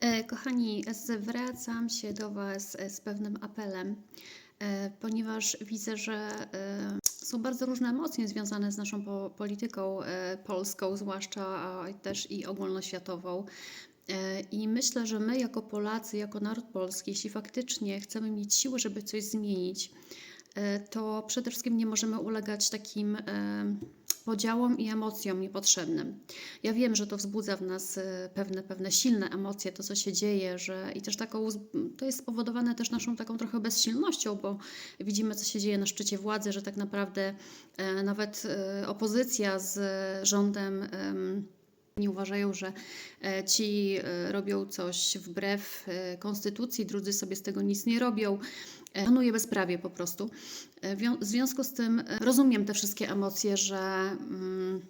E, Kochani, zwracam się do Was z pewnym apelem, e, ponieważ widzę, że e, są bardzo różne emocje związane z naszą po- polityką polską, zwłaszcza a też i ogólnoświatową. I myślę, że my, jako Polacy, jako naród polski, jeśli faktycznie chcemy mieć siłę, żeby coś zmienić, to przede wszystkim nie możemy ulegać takim podziałom i emocjom niepotrzebnym. Ja wiem, że to wzbudza w nas e, pewne, pewne silne emocje, to co się dzieje, że i też taką, to jest spowodowane też naszą taką trochę bezsilnością, bo widzimy, co się dzieje na szczycie władzy, że tak naprawdę e, nawet e, opozycja z rządem. em, nie uważają, że e, ci e, robią coś wbrew e, konstytucji, drudzy sobie z tego nic nie robią. Panuje bezprawie po prostu. W związku z tym rozumiem te wszystkie emocje, że, mm,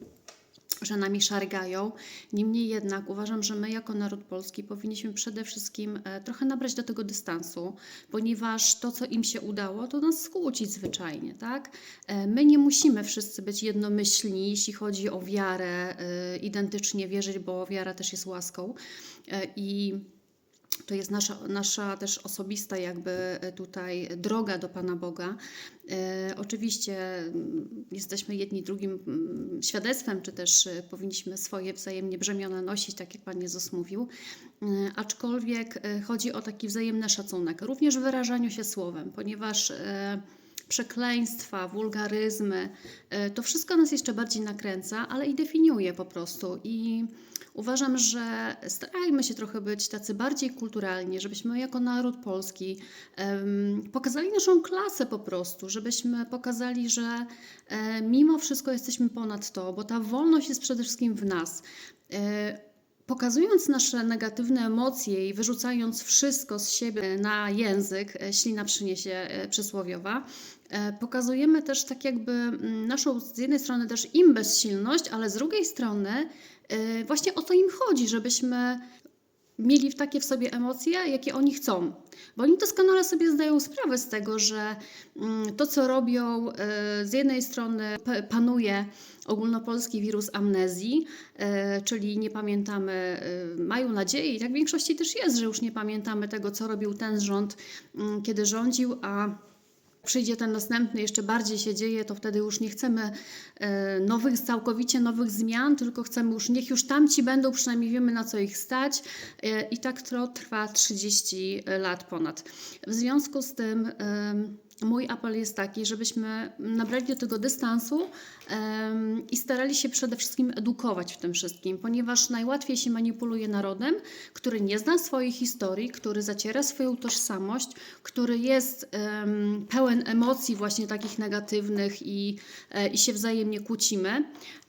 że nami szargają. Niemniej jednak uważam, że my jako naród polski powinniśmy przede wszystkim e, trochę nabrać do tego dystansu, ponieważ to, co im się udało, to nas skłócić zwyczajnie, tak? E, My nie musimy wszyscy być jednomyślni, jeśli chodzi o wiarę, e, identycznie wierzyć, bo wiara też jest łaską. I to jest nasza, nasza też osobista jakby e, tutaj droga do Pana Boga. E, oczywiście mm, jesteśmy jedni drugim mm, świadectwem, czy też e, powinniśmy swoje wzajemnie brzemiona nosić, tak jak Pan Jezus mówił. E, aczkolwiek e, chodzi o taki wzajemny szacunek, również w wyrażaniu się słowem, ponieważ e, przekleństwa, wulgaryzmy, e, to wszystko nas jeszcze bardziej nakręca, ale i definiuje po prostu. I uważam, że starajmy się trochę być tacy bardziej kulturalni, żebyśmy jako naród polski pokazali naszą klasę po prostu, żebyśmy pokazali, że e, mimo wszystko jesteśmy ponad to, bo ta wolność jest przede wszystkim w nas. Pokazując nasze negatywne emocje i wyrzucając wszystko z siebie na język, e, ślina przyniesie e, przysłowiowa, e, pokazujemy też tak jakby mm, naszą z jednej strony też im bezsilność, ale z drugiej strony właśnie o to im chodzi, żebyśmy mieli takie w sobie emocje, jakie oni chcą. Bo oni doskonale sobie zdają sprawę z tego, że mm, to, co robią, e, z jednej strony panuje ogólnopolski wirus amnezji, e, czyli nie pamiętamy, e, mają nadzieję, i tak w większości też jest, że już nie pamiętamy tego, co robił ten rząd, mm, kiedy rządził, a przyjdzie ten następny, jeszcze bardziej się dzieje, to wtedy już nie chcemy e, nowych, całkowicie nowych zmian, tylko chcemy już, niech już tamci będą, przynajmniej wiemy na co ich stać e, i tak to trwa 30 lat ponad. W związku z tym mój apel jest taki, żebyśmy nabrali do tego dystansu em, i starali się przede wszystkim edukować w tym wszystkim, ponieważ najłatwiej się manipuluje narodem, który nie zna swojej historii, który zaciera swoją tożsamość, który jest em, pełen emocji właśnie takich negatywnych i, e, i się wzajemnie kłócimy.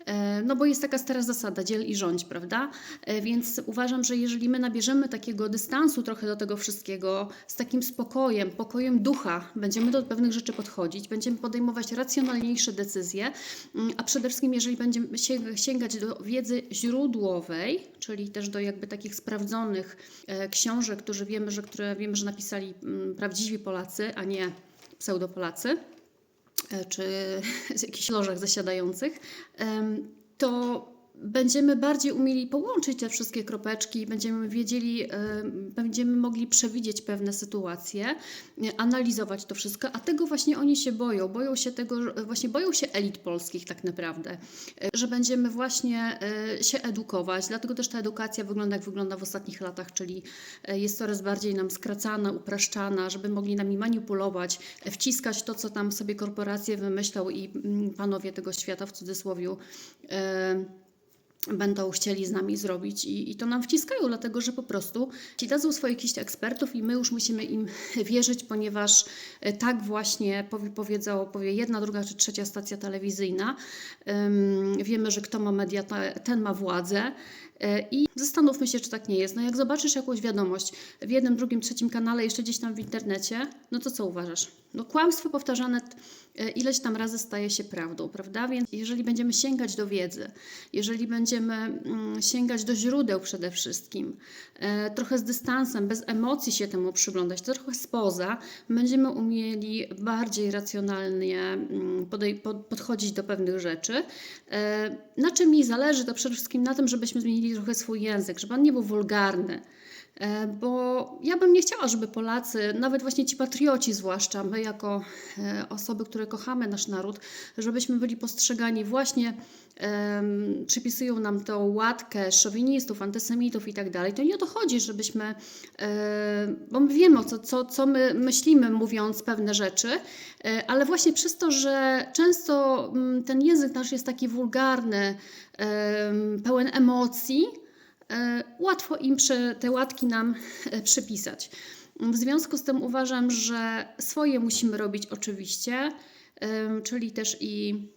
E, No bo jest taka stara zasada, dziel i rządź, prawda? E, Więc uważam, że jeżeli my nabierzemy takiego dystansu trochę do tego wszystkiego, z takim spokojem, pokojem ducha, będziemy do pewnych rzeczy podchodzić, będziemy podejmować racjonalniejsze decyzje, mm, a przede wszystkim jeżeli będziemy sięg- sięgać do wiedzy źródłowej, czyli też do jakby takich sprawdzonych e, książek, którzy wiemy, że, które wiemy, że napisali mm, prawdziwi Polacy, a nie pseudopolacy, czy z jakichś lożach zasiadających, to będziemy bardziej umieli połączyć te wszystkie kropeczki, będziemy wiedzieli, em, będziemy mogli przewidzieć pewne sytuacje, e, analizować to wszystko, a tego właśnie oni się boją. Boją się tego, właśnie boją się elit polskich tak naprawdę, e, że będziemy właśnie e, się edukować, dlatego też ta edukacja wygląda jak wygląda w ostatnich latach, czyli e, jest coraz bardziej nam skracana, upraszczana, żeby mogli nami manipulować, e, wciskać to, co tam sobie korporacje wymyślą i mm, panowie tego świata w cudzysłowie e, będą chcieli z nami zrobić i, i to nam wciskają, dlatego że po prostu ci dadzą swoich jakichś ekspertów i my już musimy im wierzyć, ponieważ e, tak właśnie powie, powiedzą, powie jedna, druga czy trzecia stacja telewizyjna. Ym, wiemy, że kto ma media, ten ma władzę. E, I zastanówmy się, czy tak nie jest. No jak zobaczysz jakąś wiadomość w jednym, drugim, trzecim kanale, jeszcze gdzieś tam w internecie, no to co uważasz? No kłamstwo powtarzane e, ileś tam razy staje się prawdą, prawda? Więc jeżeli będziemy sięgać do wiedzy, jeżeli będziemy mm, sięgać do źródeł przede wszystkim, e, trochę z dystansem, bez emocji się temu przyglądać, trochę spoza, będziemy umieli bardziej racjonalnie mm, podchodzić do pewnych rzeczy. E, Na czym mi zależy, to przede wszystkim na tym, żebyśmy zmienili trochę swój język, żeby on nie był wulgarny. E, Bo ja bym nie chciała, żeby Polacy, nawet właśnie ci patrioci, zwłaszcza my, jako e, osoby, które kochamy nasz naród, żebyśmy byli postrzegani właśnie, przypisują nam tą łatkę szowinistów, antysemitów i tak dalej. To nie o to chodzi, żebyśmy, e, bo my wiemy, co, co, co my myślimy, mówiąc pewne rzeczy, ale właśnie przez to, że często mm, ten język nasz jest taki wulgarny, pełen emocji, łatwo im te łatki nam e, przypisać. W związku z tym uważam, że swoje musimy robić oczywiście, czyli też i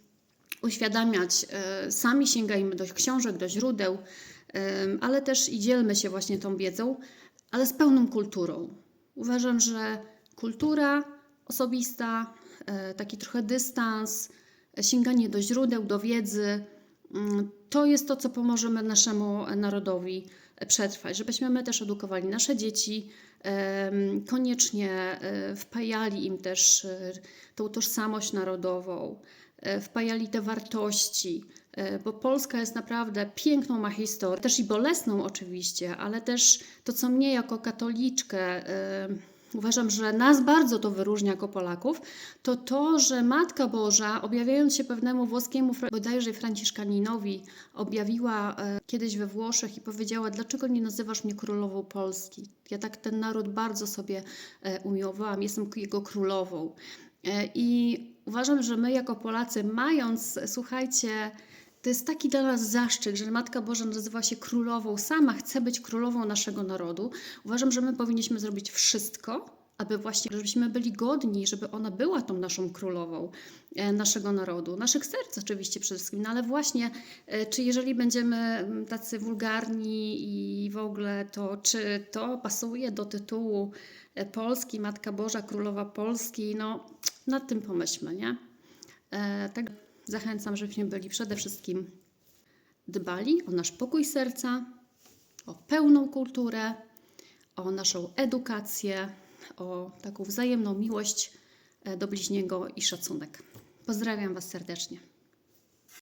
uświadamiać, e, sami sięgajmy do książek, do źródeł, ale też i dzielmy się właśnie tą wiedzą, ale z pełną kulturą. Uważam, że kultura osobista, e, taki trochę dystans, e, sięganie do źródeł, do wiedzy, to jest to, co pomożemy naszemu narodowi e, przetrwać, żebyśmy my też edukowali nasze dzieci, koniecznie e, wpajali im też e, tą tożsamość narodową, wpajali te wartości, bo Polska jest naprawdę piękną ma historię, też i bolesną oczywiście, ale też to, co mnie jako katoliczkę uważam, że nas bardzo to wyróżnia jako Polaków, to to, że Matka Boża, objawiając się pewnemu włoskiemu, bodajże Franciszkaninowi, objawiła e, kiedyś we Włoszech i powiedziała, dlaczego nie nazywasz mnie królową Polski? Ja tak ten naród bardzo sobie e, umiłowałam, jestem jego królową. E, I uważam, że my jako Polacy, mając, słuchajcie, to jest taki dla nas zaszczyt, że Matka Boża nazywa się królową, sama chce być królową naszego narodu. Uważam, że my powinniśmy zrobić wszystko, aby właśnie, żebyśmy byli godni, żeby ona była tą naszą królową e, naszego narodu, naszych serc oczywiście przede wszystkim, no ale właśnie, e, czy jeżeli będziemy mm, tacy wulgarni i w ogóle, to czy to pasuje do tytułu e, Polski, Matka Boża, Królowa Polski, no nad tym pomyślmy, nie? Tak zachęcam, żebyśmy byli przede wszystkim dbali o nasz pokój serca, o pełną kulturę, o naszą edukację, o taką wzajemną miłość e, do bliźniego i szacunek. Pozdrawiam Was serdecznie.